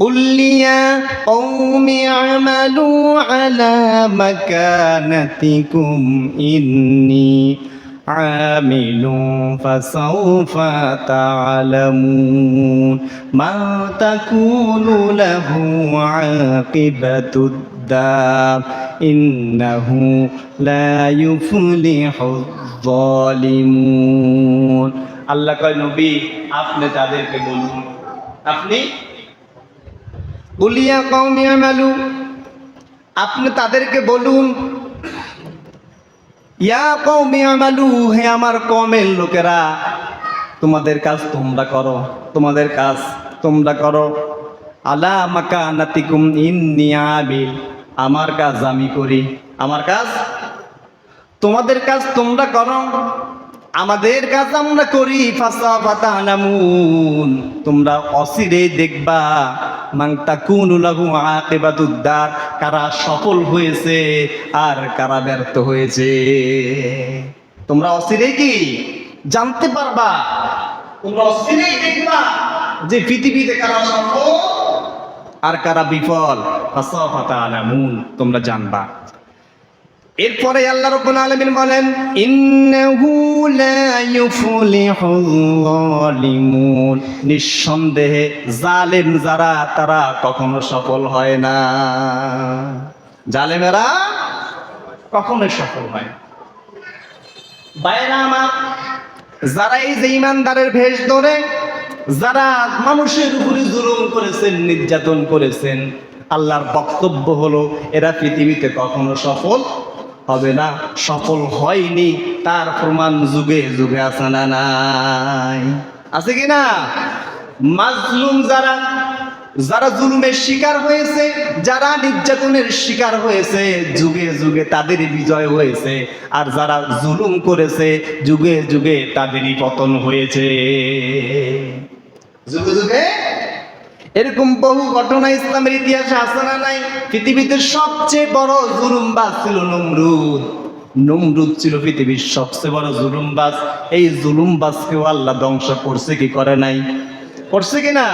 قل يا قوم اعملوا على مكانتكم إني عامل فسوف تعلمون ما تكون له عاقبة الدار إنه لا يفلح الظالمون আল্লাহ কয় নবী আপনি তাদেরকে বলুন আপনি বলিয়া কৌমি মালু আপনি তাদেরকে বলুন, ইয়া কৌমি মালু হে আমার কমের লোকেরা, তোমাদের কাজ তোমরা করো, তোমাদের কাজ তোমরা করো। আলা মাকা নাতিকুম ইন্নি আবিল আমার কাজ আমি করি। আমার কাজ, তোমাদের কাজ তোমরা করো, আমাদের কাজ আমরা করি। ফাসা নামুন তোমরা অসিরে দেখবা। আকিবাতুদ্দার, কারা সফল হয়েছে আর কারা ব্যর্থ হয়েছে। তোমরা অস্থিরে কি? জানতে পারবা। তোমরা অস্থিরে দেখবা যে পৃথিবীতে কারা সফল আর কারা বিফল। তোমরা জানবা। এরপরে আল্লাহ রাব্বুল আলামিন বলেন, ইন্নাহু লা ইউফলিহুল যালিমুন। নিঃসন্দেহে জালেম যারা, তারা কখনো সফল হয় না। জালেমেরা কখনো সফল হয় না। বাইরা যারা এই যে ইমানদারের ভেষ ধরে, যারা মানুষের উপরে জুলুম করেছেন, নির্যাতন করেছেন, আল্লাহর বক্তব্য হলো, এরা পৃথিবীতে কখনো সফল হবে না, সফল হয়নি, তার প্রমাণ যুগে যুগে আছে না নাই। আছে কি না? মাজলুম যারা যারা জুলুমের শিকার হয়েছে, যারা নির্যাতনের শিকার হয়েছে, যুগে যুগে তাদেরই বিজয় হয়েছে, আর যারা জুলুম করেছে, যুগে যুগে তাদেরই পতন হয়েছে। যুগে যুগে এরকম বহু ঘটনা ইসলামের ইতিহাসে আছে না নাই? পৃথিবীতে সবচেয়ে বড় জুলুমবাজ ছিল নমরুদ। নমরুদ ছিল পৃথিবীর সবচেয়ে বড় জুলুমবাজ। এই জুলুমবাজকেও আল্লাহ ধ্বংস করছে, কি করে নাই? করছে কিনা?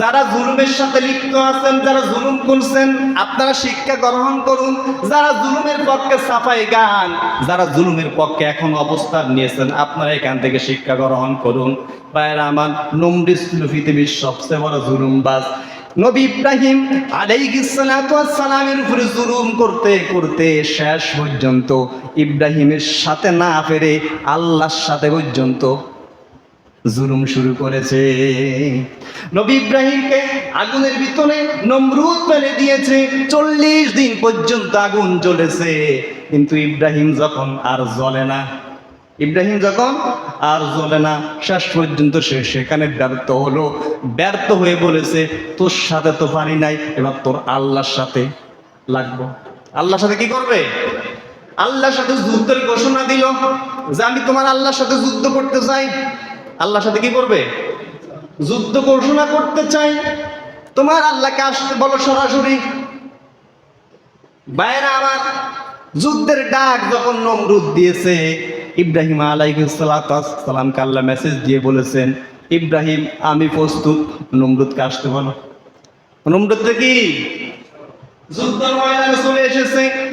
যারা জুলুমের সাথে লিপ্ত আছেন, যারা জুলুম করছেন, আপনারা শিক্ষা গ্রহণ করুন। যারা জুলুমের পক্ষে সাফাই গান, যারা জুলুমের পক্ষে এখন অবস্থান নিয়েছেন, আপনারা এখান থেকে শিক্ষা গ্রহণ করুন। বাইরে আমার নমরিস পৃথিবীর সবচেয়ে বড় জুলুমবাজ। নবী ইব্রাহিম সালামের উপরে জুলুম করতে করতে শেষ পর্যন্ত ইব্রাহিমের সাথে না ফেরে আল্লাহর সাথে পর্যন্ত জুলুম শুরু করেছে। নবী ইব্রাহিমকে আগুনের ভিতরে নমরুদ ফেলে দিয়েছে। চল্লিশ দিন পর্যন্ত আগুন জ্বলেছে। কিন্তু ইব্রাহিম যখন আর জ্বলে না, ইব্রাহিম যখন আর জ্বলে না, শেষ পর্যন্ত সে সেখানে ব্যর্থ হলো। ব্যর্থ হয়ে বলেছে, তোর সাথে তো পারি নাই, এবার তোর আল্লাহর সাথে লাগবো। আল্লাহর সাথে কি করবে? আল্লাহর সাথে যুদ্ধের ঘোষণা দিল যে, আমি তোমার আল্লাহর সাথে যুদ্ধ করতে চাই। আল্লাহর সাথে কি করবে? যুদ্ধ ঘোষণা করতে চাই। তোমার আল্লাহকে আসতে বলো সরাসরি। বাইরে আমার যুদ্ধের ডাক যখন নমরুদ দিয়েছে, ইব্রাহিম আলাইসালামকে আল্লাহ মেসেজ দিয়ে বলেছেন, ইব্রাহিম, আমি প্রস্তুত। নমরুদকে আসতে বলো। নমরুদ কি? যুদ্ধের ময়দানে চলে এসেছে।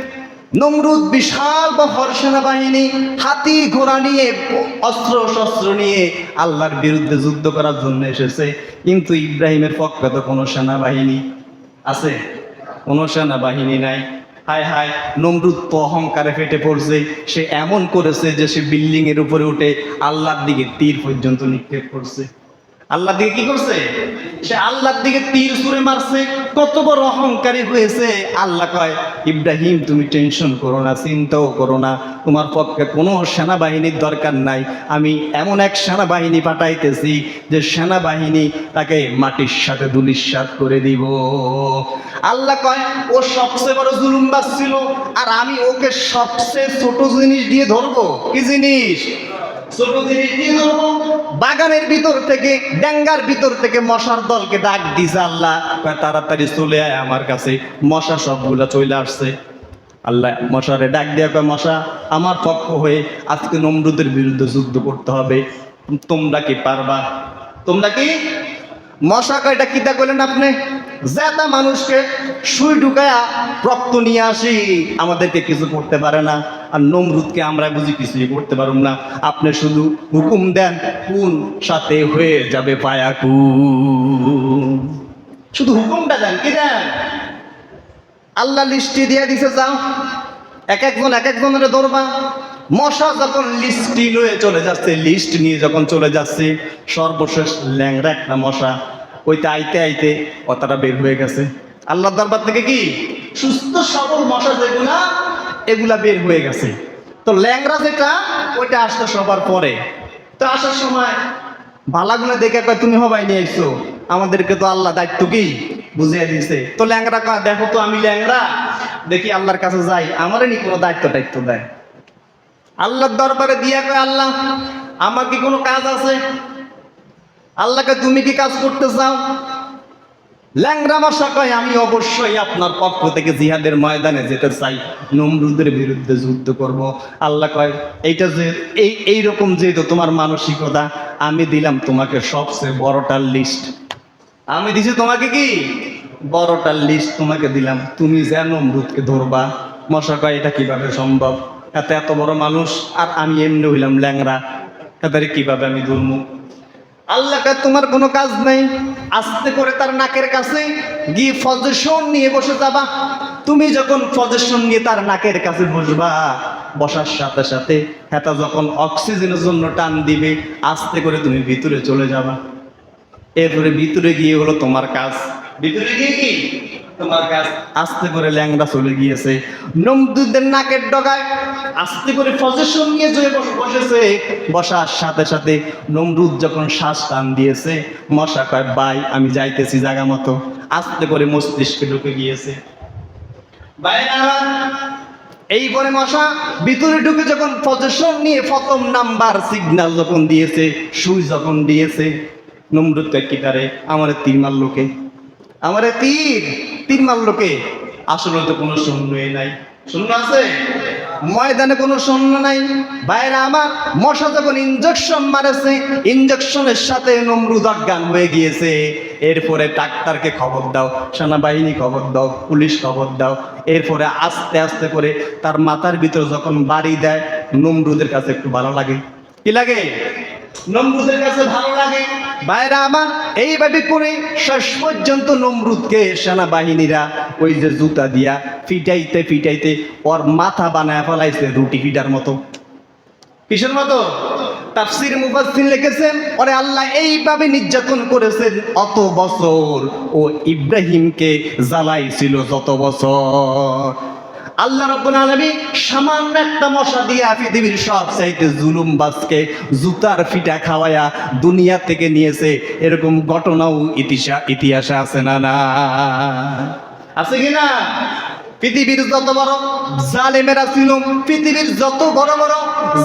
নমরুদ বিশাল বহর সেনাবাহিনী, হাতি ঘোড়া নিয়ে, অস্ত্র শস্ত্র নিয়ে আল্লাহর বিরুদ্ধে যুদ্ধ করার জন্য এসেছে। কিন্তু ইব্রাহিমের পক্ষে তো কোনো সেনাবাহিনী আছে। কোনো সেনাবাহিনী নাই। হায় হায়, নমরুদ তো অহংকারে ফেটে পড়ছে। সে এমন করেছে যে সে বিল্ডিং এর উপরে উঠে আল্লাহর দিকে তীর পর্যন্ত নিক্ষেপ করছে। আল্লাহ দিকে কি করছে? সে আল্লাহর দিকে তীর ছুঁড়ে মারছে। কত বড় অহংকারী হয়েছে। আল্লাহ কয়, ইব্রাহিম, তুমি টেনশন করো না, চিন্তাও করো না। তোমার পক্ষে কোনো সেনাবাহিনীর দরকার নাই। আমি এমন এক সেনাবাহিনী পাঠাইতেছি যে সেনাবাহিনী তাকে মাটির সাথে দুলিশ্বাস করে দিব। আল্লাহ কয়, ও সবচেয়ে বড় জুলুমবাজ ছিল, আর আমি ওকে সবচেয়ে ছোট জিনিস দিয়ে ধরবো। কি জিনিস? বাগানের ভিতর থেকে ড্যাঙ্গার ভিতর থেকে মশার দলকে ডাক দিছে আল্লাহ। তাড়াতাড়ি চলে আয় আমার কাছে, মশা সবগুলা চলে আসছে। আল্লাহ মশারে ডাক দেওয়া মশা, আমার পক্ষ হয়ে আজকে নমরুদের বিরুদ্ধে যুদ্ধ করতে হবে। তোমরা কি পারবা? তোমরা কি? মশা কয়টা কিতা করলেন আপনি? জেতা মানুষকে সুই ঢুকায়া রক্ত নিয়ে আসি। আমাদেরকে কিছু করতে পারে না। আর নমরুদকে আমরা বুঝি কিছুই করতে পারুম না। আপনি শুধু হুকুম দেন, কোন সাথে হয়ে যাবে পায়াকু শুধু হুকুমটা দেন, কি দেন? আল্লাহ লিস্টি দিয়ে দিছে, যাও। এক একজন, এক একজনের ধরবা মশা যখন লিস্টি লয়ে চলে যাচ্ছে, লিস্ট নিয়ে যখন চলে যাচ্ছে, সর্বশেষ ল্যাংড়া একটা মশা ওইটা আইতে আইতে কথাটা বের হয়ে গেছে। আল্লাহ দরবার থেকে কি? সুস্থ সবল মশা যেগুলা এগুলা বের হয়ে গেছে। তো ল্যাংরা যেটা, ওইটা আসতে সবার পরে। তো আসার সময় ভালাগুলো দেখে কয়, তুমি হবাই নিয়ে এসছো আমাদেরকে তো আল্লাহ দায়িত্ব কি? বুঝিয়ে দিয়েছে তো ল্যাংরা কয়, দেখো তো আমি ল্যাংরা দেখি আল্লাহর কাছে যাই। আমারই নি কোনো দায়িত্ব দায়িত্ব দেয়? আল্লাহর দরবারে দিয়া কয়, আল্লাহ, আমার কি কোনো কাজ আছে? আল্লাহকে তুমি কি কাজ করতে চাও? ল্যাংরা মশা কয়, আমি অবশ্যই আপনার পক্ষ থেকে জিহাদের ময়দানে যেতে চাই। নমরুদের বিরুদ্ধে যুদ্ধ করব। আল্লাহ কয়, এইটা যে, এই, এইরকম যেহেতু তোমার মানসিকতা, আমি দিলাম তোমাকে সবচেয়ে বড়টার লিস্ট। আমি দিছি তোমাকে কি? বড়টার লিস্ট তোমাকে দিলাম। তুমি যেন নমরুদকে ধরবা। মশা কয়, এটা কীভাবে সম্ভব? এত এত বড় মানুষ, আর আমি এমনি হইলাম ল্যাংরা তাদের কীভাবে আমি ধরবো আল্লাহকে তোমার কোনো কাজ নেই। আস্তে করে তার নাকের কাছে গিয়ে ফজেশন নিয়ে বসে যাবা। তুমি যখন ফজেশন নিয়ে তার নাকের কাছে বসবা, বসার সাথে সাথে হ্যাঁ যখন অক্সিজেনের জন্য টান দিবে, আস্তে করে তুমি ভিতরে চলে যাবা। এরপরে ভিতরে গিয়ে হলো তোমার কাজ। ভিতরে গিয়ে কি? তোমার আস্তে করে ল্যাংড়া চলে গিয়েছে। নমদুদের নাকের ডগায় আস্তে করে পজিশন নিয়ে বসেছে। বসার সাথে সাথে নমরুদ যখন শ্বাস টান দিয়েছে, মশা কয় বাই আমি যাইতেছি জায়গা মতো। আস্তে করে মস্তিষ্কে ঢুকে গিয়েছে। এই পরে মশা ভিতরে ঢুকে যখন পজিশন নিয়ে প্রথম নাম্বার সিগন্যাল যখন দিয়েছে, সুই যখন দিয়েছে, নমরুদ কি তারে? আমার তীর মারলোকে আমার তীর? তীর মারলোকে আসলে তো কোনো সৈন্যই নাই। শূন্য আছে? ময়দানে কোনো সৈন্য নাই। বাইরে আমার মশা যখন ইঞ্জেকশন মারেছে ইঞ্জেকশনের সাথে নমরুদ অজ্ঞান হয়ে গিয়েছে। এরপরে ডাক্তারকে খবর দাও, সেনাবাহিনী খবর দাও, পুলিশ খবর দাও। এরপরে আস্তে আস্তে করে তার মাথার ভিতরে যখন বাড়ি দেয়, নমরুদের কাছে একটু ভালো লাগে। কি লাগে? নমরুদের কাছে ভালো লাগে? বাইরে আমার এইভাবে করে শেষ পর্যন্ত নমরুদকে সেনাবাহিনীরা ওই যে জুতা দিয়া ফিটাইতে ফিটাইতে ওর মাথা বানায় ফেলাইছে রুটি পিটার মতো। কিসের মতো? তাফসির মুফাসসির লিখেছেন, ওরে আল্লাহ, এইভাবে নির্যাতন করেছেন অত বছর। ও ইব্রাহিমকে জ্বালাইছিল যত বছর। আল্লাহ রাব্বুল আলামিন সামান্য একটা মশা দিয়া পৃথিবীর সব চাইতে জুলুম বাসকে জুতার ফিটা খাওয়ায়া দুনিয়া থেকে নিয়েছে। এরকম ঘটনাও ইতিহাসে ইতিহাসে আছে না না? আছে কি না? পৃথিবীর যত বড় জালেমেরা ছিল, পৃথিবীর যত বড় বড়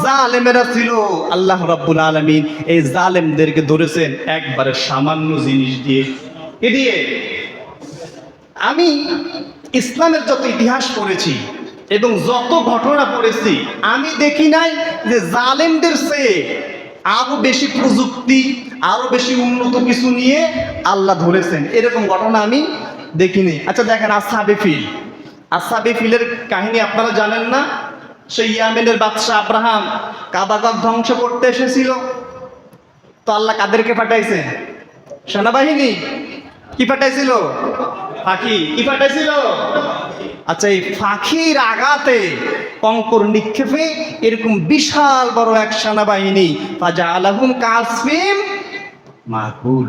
জালেমেরা ছিল, আল্লাহ রাব্বুল আলামিন এই জালেমদেরকে ধরেছেন একবারে সামান্য জিনিস দিয়ে। কি দিয়ে? আমি ইসলামের যত ইতিহাস পড়েছি এবং যত ঘটনা পড়েছি, আমি দেখি নাই যে জালেমদের চেয়ে আরও বেশি প্রযুক্তি, আরও বেশি উন্নত কিছু নিয়ে আল্লাহ ধরেছেন। এরকম ঘটনা আমি দেখিনি আচ্ছা দেখেন, আসাবে ফিল। আসাবে ফিলের কাহিনী আপনারা জানেন না? সেই ইয়ামেনের বাদশাহ আব্রাহাম কাবাগর ধ্বংস করতে এসেছিল। তো আল্লাহ কাদেরকে পাঠাইছে সেনাবাহিনী কি পাঠাইছিল? পাখি কি পাঠাইছিল আচ্ছা এই পাখির আঘাতে কঙ্কর নিক্ষেপে এরকম বিশাল বড় এক সেনাবাহিনী ফাজা আলাহুম কাসফিম মাকুল,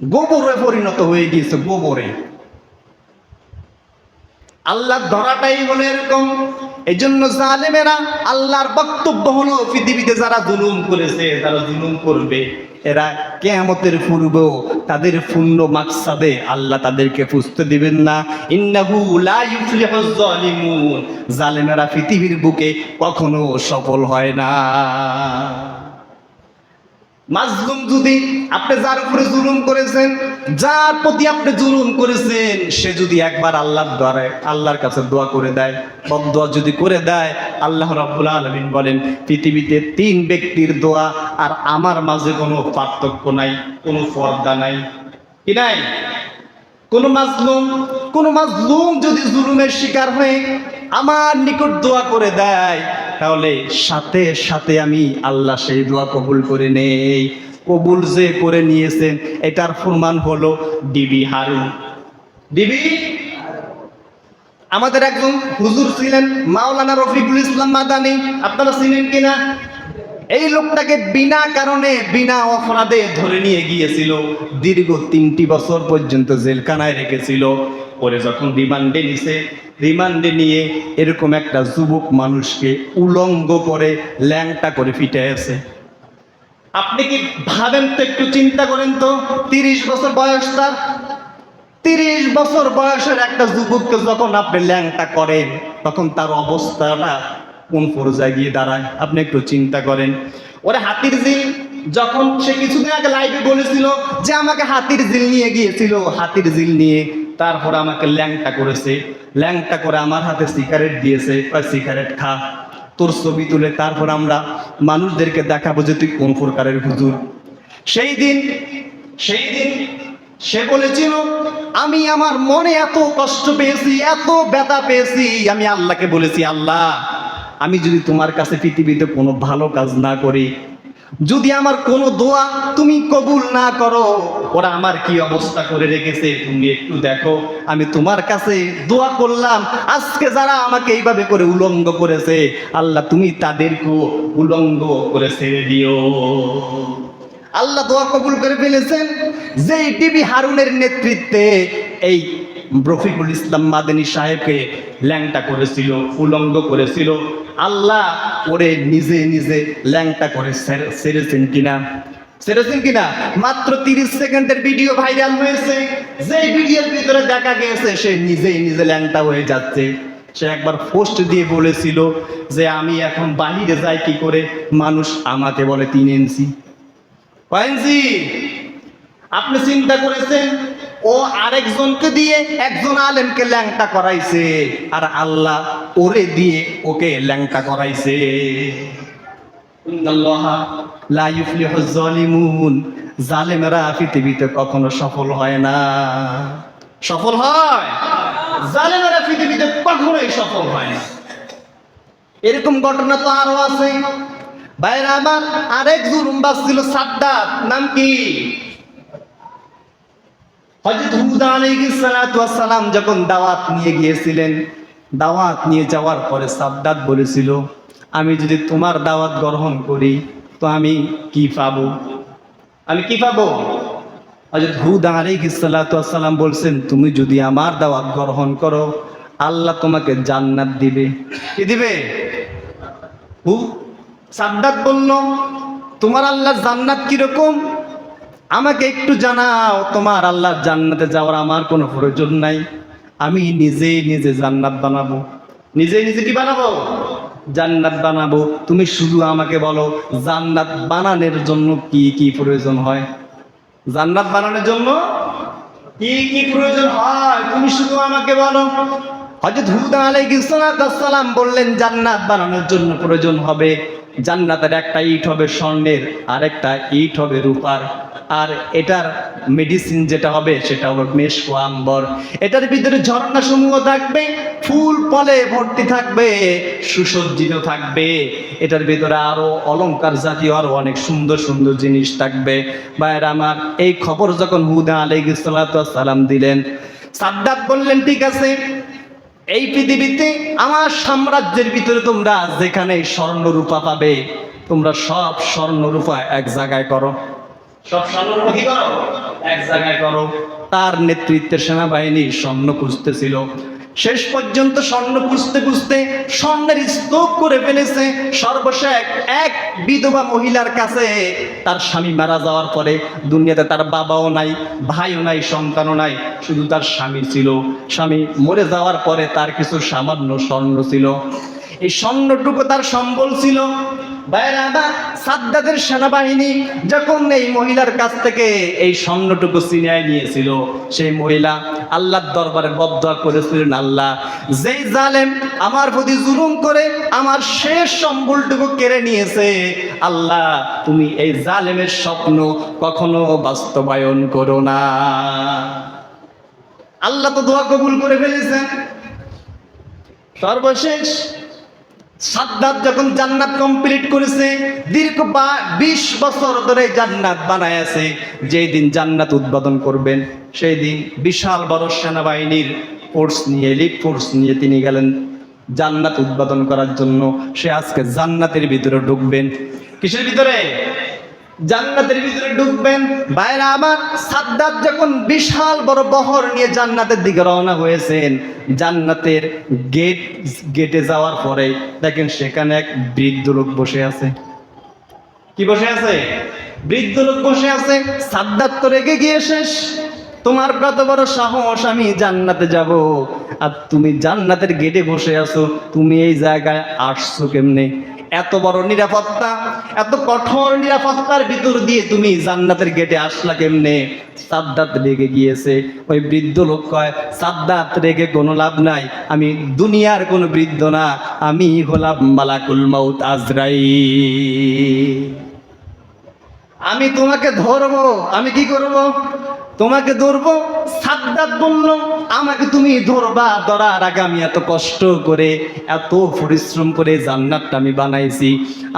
গোবরে পরিণত হয়ে গিয়েছে, গোবরে। আল্লাহর ধরাটাই হলো এরকম। এই জন্য জালেমেরা আল্লাহর বক্তব্য হলো পৃথিবীতে যারা জুলুম করেছে তারা জুলুম করবে। এরা কেয়ামতের পূর্বেও তাদের পূর্ণ মাকসাদে আল্লাহ তাদেরকে পুষতে দিবেন না। ইন্নাহু জালেমেরা পৃথিবীর বুকে কখনো সফল হয় না। মাজলুম যদি আপনি যার উপরে জুলুম করেছেন, যার প্রতি আপনি জুলুম করেছেন, সে যদি একবার আল্লাহর দ্বারে আল্লাহর কাছে দোয়া করে দেয় বদোয়া যদি করে দেয়, আল্লাহ রাব্বুল আলামিন বলেন, পৃথিবীতে তিন ব্যক্তির দোয়া আর আমার মাঝে কোনো পার্থক্য নাই, কোনো পর্দা নাই। কি নাই? কোন মাজলুম কোন মাজলুম যদি জুলুমের শিকার হয়ে আমার নিকট দোয়া করে দেয় তাহলে সাথে সাথে আমি আল্লাহ সেই দোয়া কবুল করে নেই। কবুল যে করে নিয়েছেন, এটার প্রমাণ হলো ডিবি হারুন। ডিবি আমাদের একজন হুজুর ছিলেন, মাওলানা রফিকুল ইসলাম মাদানি। আপনারা চিনেন কিনা? এই লোকটাকে বিনা কারণে, বিনা অপরাধে ধরে নিয়ে গিয়েছিল। দীর্ঘ তিনটি বছর পর্যন্ত জেলখানায় রেখেছিল। পরে যখন রিমান্ডে নিছে রিমান্ডে নিয়ে এরকম একটা যুবক মানুষকে উলঙ্গ করে, ল্যাংটা করে ফিটে আছে। আপনি কি ভাবেন তো একটু চিন্তা করেন তো? তিরিশ বছর বয়স তার। তিরিশ বছর বয়সের একটা যুবককে যখন আপনি ল্যাংটা করেন, তখন তার অবস্থাটা কোন পর্যায়ে গিয়ে দাঁড়ায়? আপনি একটু চিন্তা করেন। ওরে হাতির জিল যখন সে কিছুদিন আগে লাইভে বলেছিল যে আমাকে হাতির জিল নিয়ে গিয়েছিল। হাতির জিল নিয়ে তারপর আমাকে ল্যাংটা করেছে। ল্যাংটা করে আমার হাতে সিগারেট দিয়েছে। সিগারেট খা। তোর ছবি তুলে তারপর আমরা মানুষদেরকে দেখাবো যে তুই কোন প্রকারের হুজুর। সেই দিন সেই দিন সে বলেছিল, আমি আমার মনে এত কষ্ট পেয়েছি, এত ব্যথা পেয়েছি, আমি আল্লাহকে বলেছি, আল্লাহ, আমি যদি তোমার কাছে পৃথিবীতে কোনো ভালো কাজ না করি যদি আমার কোনো দোয়া তুমি কবুল না করো, ওরা আমার কি অবস্থা করে রেখেছে তুমি একটু দেখো। আমি তোমার কাছে দোয়া করলাম, আজকে যারা আমাকে এইভাবে করে উলঙ্গ করেছে, আল্লাহ তুমি তাদেরকেও উলঙ্গ করে ছেড়ে দিও। আল্লাহ দোয়া কবুল করে ফেলেছেন যে টিভি হারুনের নেতৃত্বে এই রফিকুল ইসলাম মাদানী সাহেবকে ল্যাংটা করেছিল, উলঙ্গ করেছিল। আল্লাহ ওরে নিজে নিজে ল্যাংটা করে ছেড়েছেন কিনা? সেরেছেন কিনা? মাত্র তিরিশ সেকেন্ডের ভিডিও ভাইরাল হয়েছে। যে ভিডিওর ভিতরে দেখা গিয়েছে, সে নিজেই নিজে ল্যাংটা হয়ে যাচ্ছে। সে একবার পোস্ট দিয়ে বলেছিল যে, আমি এখন বাহিরে যাই কি করে? মানুষ আমাকে বলে তিন পাইনজি আপনি চিন্তা করেছেন? ও আরেকজনকে দিয়ে একজন আলেমকে ল্যাংটা করাইছে। আর আল্লাহ ওরে দিয়ে ওকে ল্যাংটা করাইছে। জালেমেরা পৃথিবীতে কখনো সফল হয় না। সফল হয়? জালেমেরা পৃথিবীতে কখনোই সফল হয় না। এরকম ঘটনা তো আরও আছে। বাইরে আমার আরেক জুরুমবাজ ছিল সাদ্দাত। নাম কি? হযরত হুদা আলাইহিস সালাতু সালাম যখন দাওয়াত নিয়ে গিয়েছিলেন, দাওয়াত নিয়ে যাওয়ার পরে সাদ্দাত বলেছিল, আমি যদি তোমার দাওয়াত গ্রহণ করি, তো আমি কি পাবো? আমি কি পাবো? হযরত হুদা আলাইহিস সালাতু সালাম বলছেন, তুমি যদি আমার দাওয়াত গ্রহণ করো, আল্লাহ তোমাকে জান্নাত দিবে। কি দিবে? হু, সাদ্দাত বলল, তোমার আল্লাহ জান্নাত কীরকম? আমাকে একটু জানাও, তোমার আল্লাহর জান্নাতে যাওয়ার আমার কোনো প্রয়োজন নাই। আমি নিজেই নিজে জান্নাত বানাবো। নিজেই নিজে কি বানাবো? জান্নাত বানাবো। তুমি শুধু আমাকে বলো, জান্নাত বানানোর জন্য কি কি প্রয়োজন হয়? জান্নাত বানানোর জন্য কি কি প্রয়োজন হয়? তুমি শুধু আমাকে বলো। হযরত হুদা আলাইহিস সালাম বললেন, জান্নাত বানানোর জন্য প্রয়োজন হবে জান্নাতের একটা ইট হবে স্বর্ণের আর একটা ইট হবে রূপার। আর এটার মেডিসিন যেটা হবে, সেটা হবে মেশকো আম্বর। এটার ভিতরে ঝর্ণা সমূহ থাকবে, ফুল ফলে ভর্তি থাকবে, সুসজ্জিত থাকবে। এটার ভিতরে আরও অলংকার জাতীয়, আরও অনেক সুন্দর সুন্দর জিনিস থাকবে। বাইরে আমার, এই খবর যখন হুদা আলাইহিস সালাম দিলেন, সাদ্দাত বললেন, ঠিক আছে এই পৃথিবীতে আমার সাম্রাজ্যের ভিতরে তোমরা যেখানে স্বর্ণ রূপা পাবে, তোমরা সব স্বর্ণ রূপা এক জায়গায় করো। সব স্বর্ণ রূপা কি করো? এক জায়গায় করো। তার নেতৃত্বে সেনাবাহিনী স্বর্ণ খুঁজতেছিল। শেষ পর্যন্ত স্বর্ণ খুঁজতে খুঁজতে স্বর্ণের স্তূপ করে ফেলেছে সর্বশেষ এক বিধবা মহিলার কাছে। তার স্বামী মারা যাওয়ার পরে দুনিয়াতে তার বাবাও নাই, ভাইও নাই, সন্তানও নাই, শুধু তার স্বামী ছিল। স্বামী মরে যাওয়ার পরে তার কিছু সামান্য স্বর্ণ ছিল। এই স্বর্ণটুকু তার সম্বল ছিল। সাদ্দাদের সেনাবাহিনী যখন এই মহিলার কাছ থেকে এই স্বর্ণটুকু নিয়েছিল, সেই মহিলা আল্লাহর দরবারে বদয়া করেছিলেন, আল্লাহ, যেই জালেম আমার প্রতি জুলুম করে আমার শেষ সম্বলটুকু কেড়ে নিয়েছে, আল্লাহ, তুমি এই জালেমের স্বপ্ন কখনো বাস্তবায়ন করো না। আল্লাহ তো দোয়া কবুল করে ফেলেছেন। সর্বশেষ সাদ্দাত যখন জান্নাত কমপ্লিট করেছে, দীর্ঘ বা বিশ বছর ধরে জান্নাত বানায় আছে। যেই দিন জান্নাত উদ্বোধন করবেন, সেই দিন বিশাল বড় সেনাবাহিনীর ফোর্স নিয়ে এলিট ফোর্স নিয়ে তিনি গেলেন জান্নাত উদ্বোধন করার জন্য। সে আজকে জান্নাতের ভিতরে ঢুকবেন। কিসের ভিতরে? জান্নাতের ভিতরে ঢুকবেন। বাইরে আমার সাদ্দাত যখন বিশাল বড় বহর নিয়ে জান্নাতের দিকে রওনা হয়েছেন, জান্নাতের গেট গেটে যাওয়ার পরে দেখেন সেখানে এক বৃদ্ধ লোক বসে আছে। কি বসে আছে? বৃদ্ধ লোক বসে আছে। সাদ্দাত তো রেগে গিয়ে শেষ। তোমার কত বড় সাহস, আমি জান্নাতে যাব। আর তুমি জান্নাতের গেটে বসে আছো, তুমি এই জায়গায় আসছো কেমনে? এত বড় নিরাপত্তা, এত কঠোর নিরাপত্তার ভিতর দিয়ে তুমি জান্নাতের গেটে আসলা কেমনে? সাদ্দাত রেগে গিয়েছে। ওই বৃদ্ধ লোক কয়, সাদ্দাত রেগে কোনো লাভ নাই, আমি দুনিয়ার কোনো বৃদ্ধ না, আমি হলাম মালাকুল মাউত আজরাই আমি তোমাকে ধরবো, আমি কি করব? তোমাকে ধরবো সাদ্দাত বলল, আমাকে তুমি ধরবা, ধরার আগে আমি এত কষ্ট করে, এত পরিশ্রম করে জান্নাতটা আমি বানাইছি।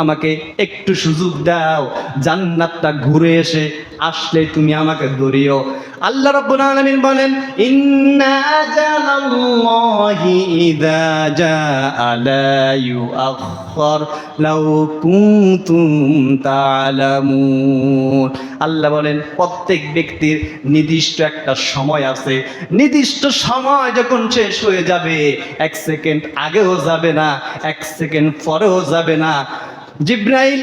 আমাকে একটু সুযোগ দাও, জান্নাতটা ঘুরে এসে আসলে তুমি আমাকে ধরিও। আল্লাহ রাব্বুল আলামিন বলেন, ইন্না আজালাল্লাহি ইযা জাআ লা ইউআখখার লাউ কুনতুম তা'লামুন আল্লাহ বলেন, প্রত্যেক ব্যক্তির নির্দিষ্ট একটা সময় আছে। নির্দিষ্ট সময় যখন শেষ হয়ে যাবে, এক সেকেন্ড আগেও যাবে না, এক সেকেন্ড পরেও যাবে না। জিব্রাইল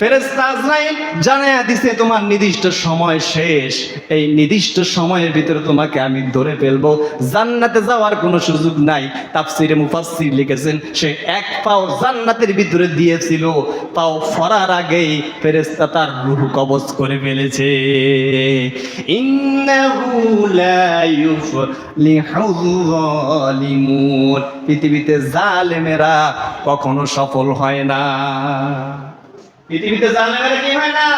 ফেরেস্তা আজরাইল জানায়া দিছে, তোমার নির্দিষ্ট সময় শেষ। এই নির্দিষ্ট সময়ের ভিতরে তোমাকে আমি ধরে ফেলব। জান্নাতে যাওয়ার কোনো সুযোগ নাই। তাফসিরে মুফাসসির লিখেছেন, সে এক পাও জান্নাতের ভিতরে দিয়েছিল। পাও ফরার আগেই ফেরেস্তা তার রূহ কবজ করে ফেলেছে। ইন্নাহু লা ইউফলিহুল যালিমুন পৃথিবীতে জালেমেরা কখনো সফল হয় না। পৃথিবীতে জালেমেরা কি হয় না?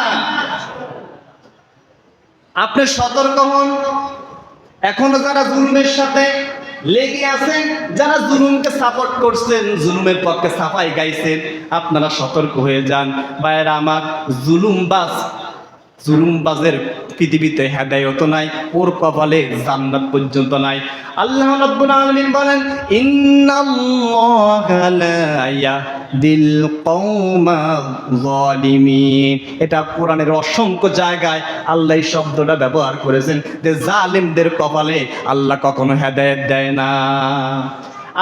আপনি সতর্ক হন। এখনও যারা জুলুমের সাথে লেগে আছেন, যারা জুলুমকে সাপোর্ট করছেন, জুলুমের পক্ষে সাফাই গাইছেন, আপনারা সতর্ক হয়ে যান। ভাইয়েরা, আমার জুলুমবাজ জুলুমবাজের পৃথিবীতে হেদায়ত নাই ওর কপালে জান্নাত পর্যন্ত নাই। আল্লাহ রাব্বুল আলামিন বলেন, ইন্নাল্লাহা লা ইয়াহদিল কওমা যালিমিন। এটা কোরআনের অসংখ্য জায়গায় আল্লাহ এই শব্দটা ব্যবহার করেছেন যে জালিমদের কপালে আল্লাহ কখনো হেদায়েত দেয় না।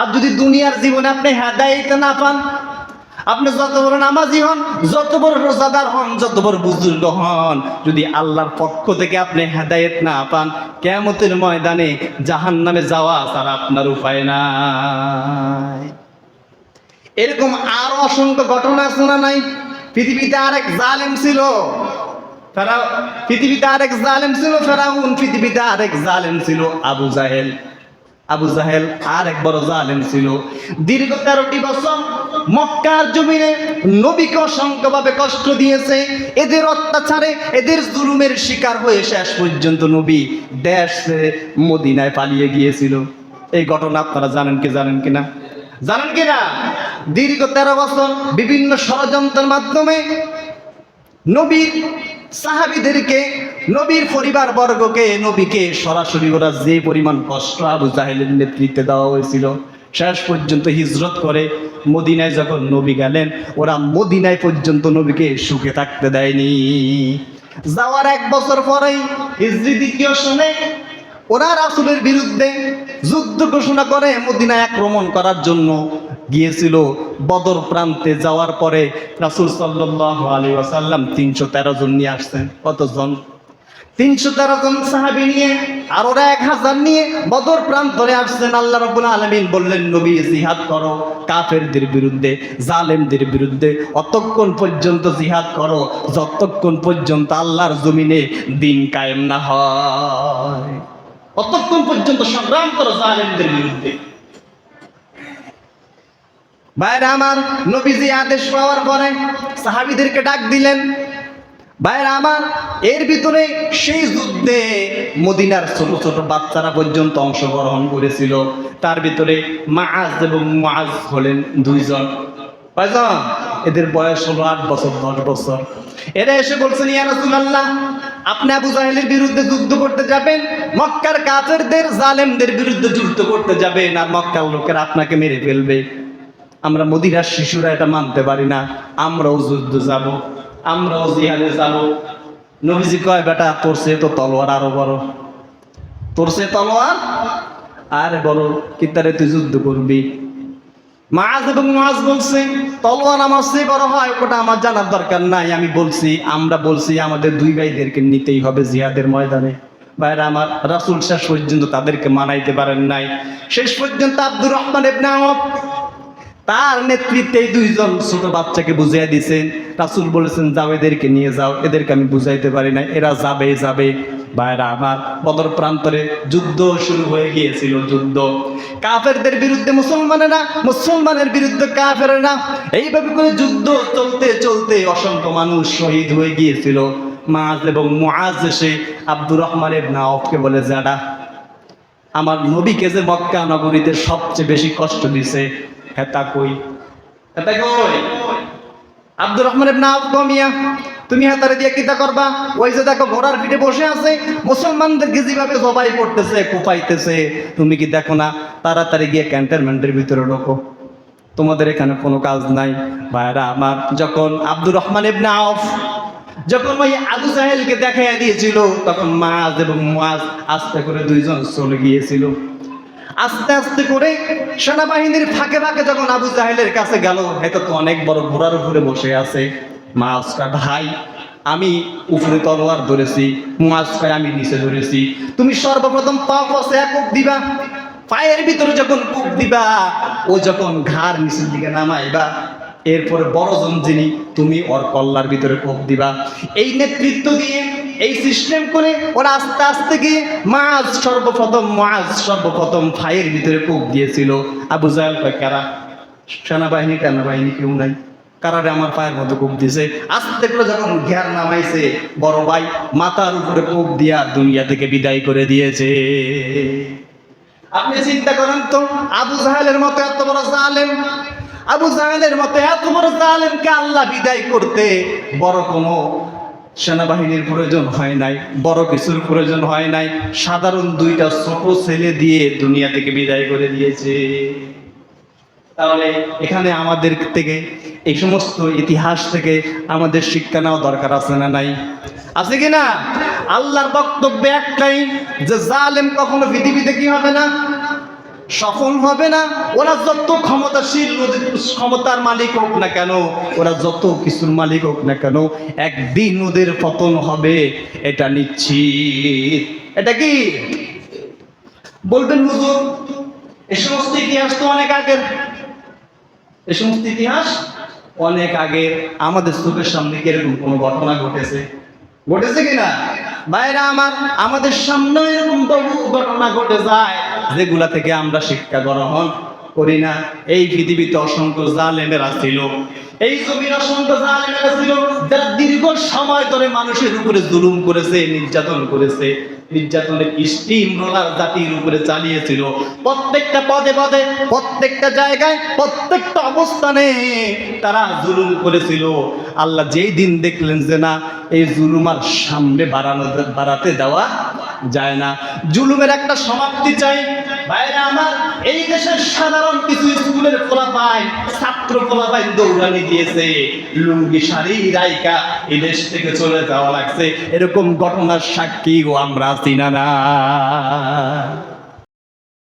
আর যদি দুনিয়ার জীবনে আপনি হেদায়েত না পান আপনি যত বড় নামাজি হন, যত বড় রোজাদার হন, যত বড় বুজুর্গ হন, যদি আল্লাহর পক্ষ থেকে আপনি হেদায়েত না পান কেমতের ময়দানে জাহান নামে যাওয়া তার আপনার উপায় নাই। এরকম আরও অসংখ্য ঘটনা শোনা নাই? পৃথিবীতে আরেক জালেম ছিল। পৃথিবীতে আরেক জালেম ছিল, ফেরাউন। পৃথিবীতে আরেক জালেম ছিল আবু জাহেল। আবু জাহেল আর এক বড় জালেম ছিল। দীর্ঘ তেরোটি বছর মক্কার জমিনে নবীকে অসংখ্যভাবে কষ্ট দিয়েছে। এদের অত্যাচারে, এদের জুলুমের শিকার হয়ে শেষ পর্যন্ত নবী দেশ মদিনায় পালিয়ে গিয়েছিল। এই ঘটনা আপনারা জানেন কি, জানেন কিনা জানেন কিনা দীর্ঘ তেরো বছর বিভিন্ন ষড়যন্ত্রের মাধ্যমে নবীর সাহাবিদেরকে, নবীর পরিবার বর্গকে নবীকে সরাসরি ওরা যে পরিমাণ কষ্ট আবু জাহেলের নেতৃত্বে দেওয়া হয়েছিল, শেষ পর্যন্ত হিজরত করে মদিনায় যখন নবী গেলেন, ওরা মদিনায় পর্যন্ত নবীকে সুখে থাকতে দেয়নি। যাওয়ার এক বছর পরেই হিজরি দ্বিতীয় সনে ওরা রাসুলের বিরুদ্ধে যুদ্ধ ঘোষণা করে মদিনায় আক্রমণ করার জন্য গিয়েছিল বদর প্রান্তে যাওয়ার পরে রাসুল সাল্লাহ আলী আসাল্লাম তিনশো তেরো জন নিয়ে আসছেন। কতজন? তিনশো তেরো জন সাহাবি নিয়ে, আর ওরা এক হাজার নিয়ে বদর প্রান্তরে আসছেন। আল্লাহ রবুল আলমিন বললেন, নবী, জিহাদ করো। কাফেরদের বিরুদ্ধে, জালেমদের বিরুদ্ধে অতক্ষণ পর্যন্ত জিহাদ করো। যতক্ষণ পর্যন্ত আল্লাহর জমিনে দিন কায়েম না হয়। অতক্ষণ পর্যন্ত সংগ্রাম করো জালেমদের বিরুদ্ধে। ভাইরা আমার নবীজি আদেশ পাওয়ার পরে সাহাবিদেরকে ডাক দিলেন। ভাইরা আমার, এর ভিতরে সেই যুদ্ধে মদিনার ছোট ছোট বাচ্চারা পর্যন্ত অংশগ্রহণ করেছিল। তার ভিতরে মাআজ এবং মুআজ হলেন দুইজন। এদের বয়স হলো আট বছর, দশ বছর। এরা এসে বলছেন, ইয়া রাসূলুল্লাহ, আপনি আবু জাহেলের বিরুদ্ধে যুদ্ধ করতে যাবেন, মক্কার কাফেরদের জালেমদের বিরুদ্ধে যুদ্ধ করতে যাবেন, আর মক্কার লোকেরা আপনাকে মেরে ফেলবে। আমরা মদিনার শিশুরা এটা মানতে পারি না। আমরাও যুদ্ধ যাব, আমরাও জিহাদে যাব। নবীজি কয়, বেটা, তোর সে তো তলোয়ার আরও বড়। তোর সে তলোয়ার? আরে বড় কিতারে তুই যুদ্ধ করবি? মাছ এবং মাছ বলছে, তলোয়ার আমার সে বড় হয়, ওটা আমার জানার দরকার নাই। আমি বলছি, আমরা বলছি, আমাদের দুই ভাইদেরকে নিতেই হবে জিহাদের ময়দানে। বাইরে আমার রাসুল শেষ পর্যন্ত তাদেরকে মানাইতে পারেন নাই। শেষ পর্যন্ত আব্দুর রহমান ইবনে আওফ তার নেতৃত্বে দুইজন ছোট বাচ্চাকে বুঝিয়ে দিছেন রাসুল বলেছেন, যাও, এদেরকে নিয়ে যাও। এদেরকে আমি বুঝাইতে পারি না এরা যাবে যাবে। ভাইরা আমার, বদর প্রান্তরে যুদ্ধ শুরু হয়ে গিয়েছিল, যুদ্ধ। কাফেরদের বিরুদ্ধে মুসলমানেরা, মুসলমানের বিরুদ্ধে কাফেরেরা, এইভাবে করে যুদ্ধ চলতে চলতে অসংখ্য মানুষ শহীদ হয়ে গিয়েছিল। মাজ এবং মুআজ এসে আব্দুর রহমান ইবনে বলে যারা আমার নবীকে যে মক্কা নগরীতে সবচেয়ে বেশি কষ্ট দিছে হেতা কই? হেতা কই? আব্দুর রহমান ইবনে আউফ তুমি হাতারে দিয়ে কিতা করবা? ওই যে দেখো ঘোড়ার পিঠে বসে আছে মুসলমানদেরকে যেভাবে জবাই করতেছে, কোপাইতেছে, তুমি কি দেখো না? তাড়াতাড়ি গিয়ে ক্যান্টনমেন্টের ভিতরে ঢোকো। তোমাদের এখানে কোনো কাজ নাই। ভাইরা আমার, যখন আব্দুর রহমান ইবনে আউফ, যখন ওই আবু সাহেলকে দেখাইয়া দিয়েছিল, তখন মাজ এবং মাজ আস্তে করে দুইজন চলে গিয়েছিল। আস্তে আস্তে করে সেনাবাহিনীর ফাঁকে ফাঁকে যখন আবু জাহেলের কাছে গেল এটা তো অনেক বড় ঘোড়ার উপরে বসে আছে, মাছটা ভাই আমি উপরে তলোয়ার ধরেছি, মাছটায় আমি নিচে ধরেছি। তুমি সর্বপ্রথম পা কষে কূপ দিবা, পায়ের ভিতরে যখন কূপ দিবা, ও যখন ঘাড় নিচের দিকে নামাইবা, এরপরে বড়জন যিনি, তুমি ওর কল্লার ভিতরে কোপ দিবা। এই নেতৃত্ব দিয়ে এই সিস্টেম করে ওরা আস্তে আস্তে গিয়ে মাছ সর্বপ্রথম মাছ সর্বপ্রথম ফাইয়ের ভিতরে কোপ দিয়েছিল। আবু জাহেল কারা? সেনাবাহিনী সেনাবাহিনী কেউ নাই। কারারে আমার পায়ের মধ্যে কোপ দিয়েছে? আস্তে করে যখন ঘের নামাইছে, বড় ভাই মাথার উপরে কোপ দিয়া দুনিয়া থেকে বিদায় করে দিয়েছে। আপনি চিন্তা করেন তো, আবু জাহেলের মতো এত বড় জালেম, আবু জাহেলের মতো এত বড় জালেমকে আল্লাহ বিদায় করতে বড় কোনো সেনাবাহিনীর প্রয়োজন হয় নাই, বড় কিছুর প্রয়োজন হয় নাই, সাধারণ দুইটা ছোট ছেলে দিয়ে দুনিয়া থেকে বিদায় করে দিয়েছে। তাহলে এখানে আমাদের থেকে, এই সমস্ত ইতিহাস থেকে আমাদের শিক্ষা নেওয়া দরকার আছে না নাই? আছে কি না? আল্লাহর বক্তব্য একটাই, যে জালেম কখনো পৃথিবীতে কি হবে না? সফল হবে না, ওরা যত ক্ষমতাশীল ক্ষমতার মালিক হোক না কেন, ওরা যত কিছুর মালিক হোক না কেন, একদিন ওদের পতন হবে, এটা নিশ্চিত। এটা কি? বলবেন হুজুর এই সমস্ত ইতিহাস তো অনেক আগের। এই সমস্ত ইতিহাস অনেক আগের। আমাদের চোখের সামনে কি এরকম কোনো ঘটনা ঘটেছে? ঘটেছে কিনা বাইরে আমার, আমাদের সামনে এরকম বহু ঘটনা ঘটে যায় যেগুলা থেকে আমরা শিক্ষা গ্রহণ করি না। এই পৃথিবীতে অসংখ্য জালেমেরা ছিল। এই জমির অসংখ্য জালেমেরা ছিল, যারা দীর্ঘ সময় ধরে মানুষের উপরে জুলুম করেছে, নির্যাতন করেছে। নির্যাতনের স্টিম রোলার জাতির উপরে চালিয়েছিল। প্রত্যেকটা পদে পদে, প্রত্যেকটা জায়গায়, প্রত্যেকটা অবস্থানে তারা জুলুম করেছিল। আল্লাহ যেই দিন দেখলেন যে না, এই জুলুমার সামনে বাড়ানো, বাড়াতে দেওয়া যায় না। জুলুমের একটা সমাপ্তি চাই বাইরে আমার, এই দেশের সাধারণ কিছু স্কুলের ফলাফাই ছাত্র ফলাফাই দৌড়ানি দিয়েছে। লুঙ্গি শাড়ি রায়কা এই দেশ থেকে চলে যাওয়া লাগছে। এরকম ঘটনার সাক্ষীও আমরা চিনা না।